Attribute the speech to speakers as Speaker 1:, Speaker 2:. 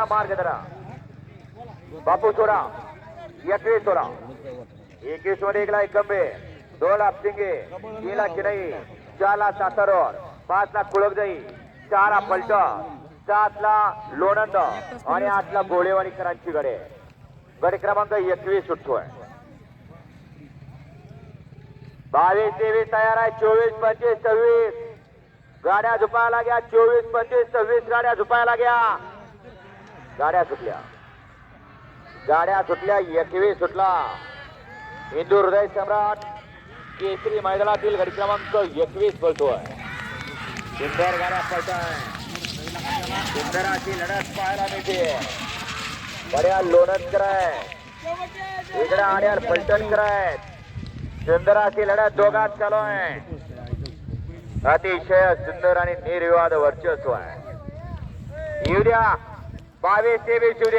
Speaker 1: थोडा मार्ग धरा. बापू सोडा. एकवीस सोडा. एकवीसमध्ये एकला एक गंभे दोन ला सिंगे चिनई. चार ला सातारोर पाच ला कुळक जाई चार पलट सात ला लोणंद. आणि आठ ला गोळेवाडीकरांची गडे गड क्रमांक एकवीस सुटतोय. बावीस तेवीस तयार आहे. चोवीस पंचवीस सव्वीस. गाड्या झुपायला घ्या चोवीस पंचवीस सव्वीस गाड्या झुपायला घ्या गाड्या सुटल्या. गाड्या सुटल्या एकवीस सुटला. हिंदू हृदय सम्राट केसरी मैदानातील घडी क्रमांक एकवीस बोलतोय सुंदर गाड्या पळताय. सुंदराची लढत पाहायला मिळते. बऱ्या लोणंदकर आहे इकडे आड्यार पलटणकर आहेत सुंदराची लढत दोघात चालू आहे अतिशय सुंदर आणि निर्विवाद वर्चस्व आहे. येऊ द्या. बावीस तेवीस येऊ